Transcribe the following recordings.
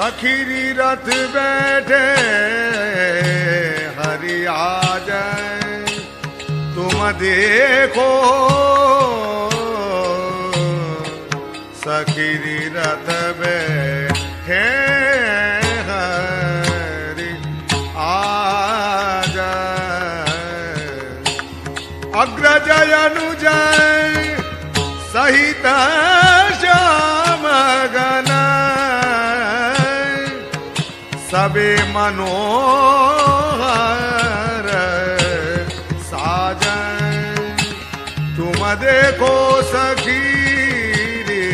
सखीरी रथ बैठे, हरि आ जाए। तुम देखो, सखीरी रथ बैठे, हरि आ जाए। अग्रजय अनुजय, सहित श्याम गण सबे मनोहर। साजन तुम देखो सखी रे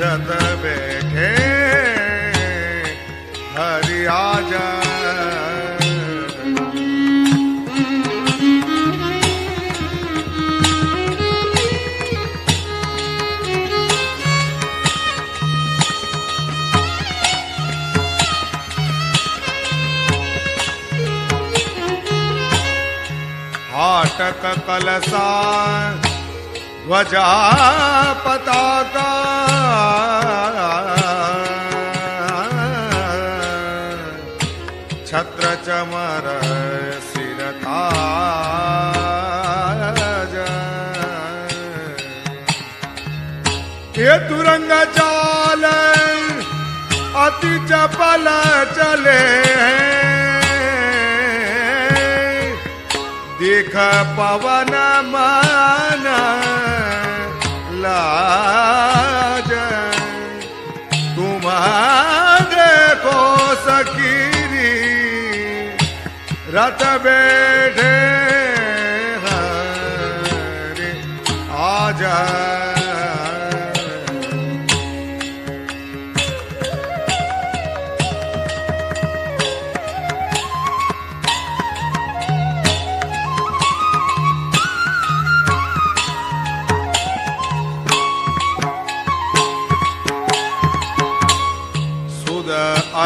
रत बैठे हरिया आजा हाटक कलसा ध्वजा पताका छत्र चमर सिरता ये तुरंग चाल अति चपल चले देख पवन मन लाज। तुम देखो सकीरी रथ बैठे हरे आजा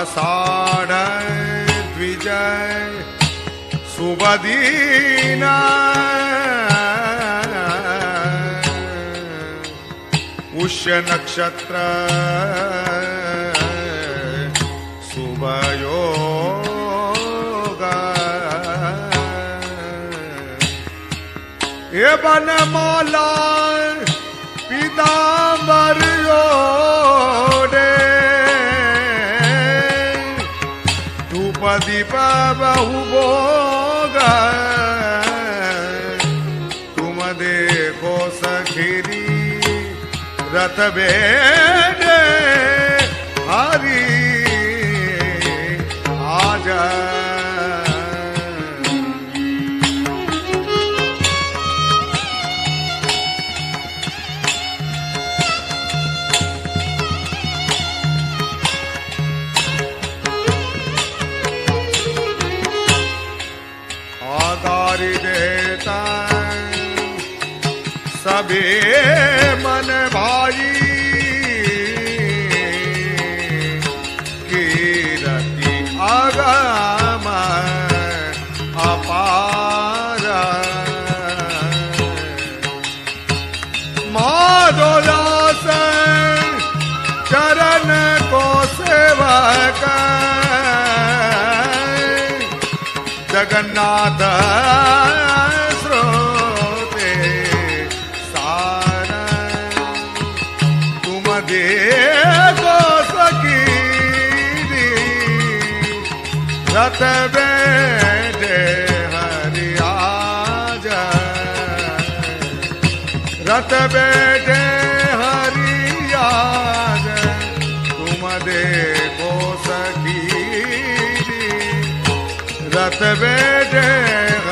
आषाढ़ सुबदीना पुष्य नक्षत्र शुभयोग ये बनमाला पीताम्बर ओढ़े धूप दीप बहु भोग तुम देखो सखीरी रथ बेटे हरी आजा आगारी देता सबे मन भाई जगन्नाथ श्रोते सार तुम देखो सकी रथ बैठे हरियाज रथ बैठे हरियाज सकी रथ बैठे